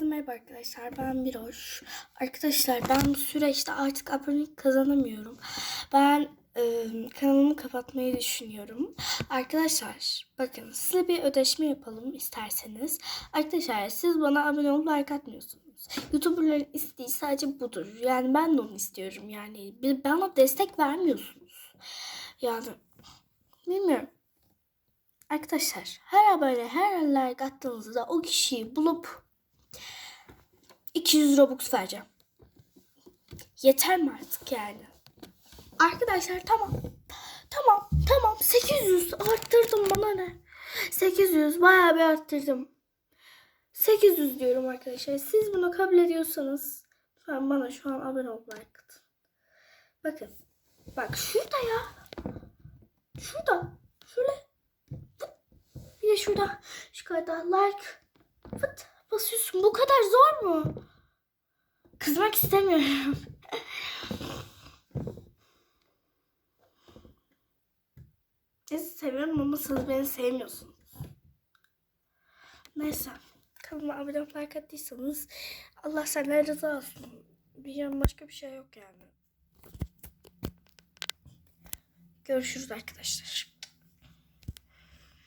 Merhaba arkadaşlar ben Miroş. Arkadaşlar ben bu süreçte artık abonelik kazanamıyorum. Ben e, kanalımı kapatmayı düşünüyorum. Arkadaşlar bakın size bir ödeşme yapalım isterseniz. Arkadaşlar siz bana abone olup like atmıyorsunuz. Youtuberların isteği sadece budur. Yani ben de onu istiyorum. Yani bana destek vermiyorsunuz. Yani bilmiyorum. Arkadaşlar her abone her like attığınızda o kişiyi bulup 200 Robux vereceğim. Yeter mi artık yani? Arkadaşlar tamam. Tamam tamam 800 arttırdım bana ne? 800 bayağı bir arttırdım. 800 diyorum arkadaşlar. Siz bunu kabul ediyorsanız lütfen bana şu an abone ol like. Bakın. Bak şurada ya. Şurada. Şöyle. Bir de şurada. Şu kadar like. Fıt basıyorsun. Bu kadar zor mu? Kızmak istemiyorum. Sizi seviyorum ama siz beni sevmiyorsunuz. Neyse. Kanalıma abone olup like attıysanız Allah senden razı olsun. Diyeceğim başka bir şey yok yani. Görüşürüz arkadaşlar.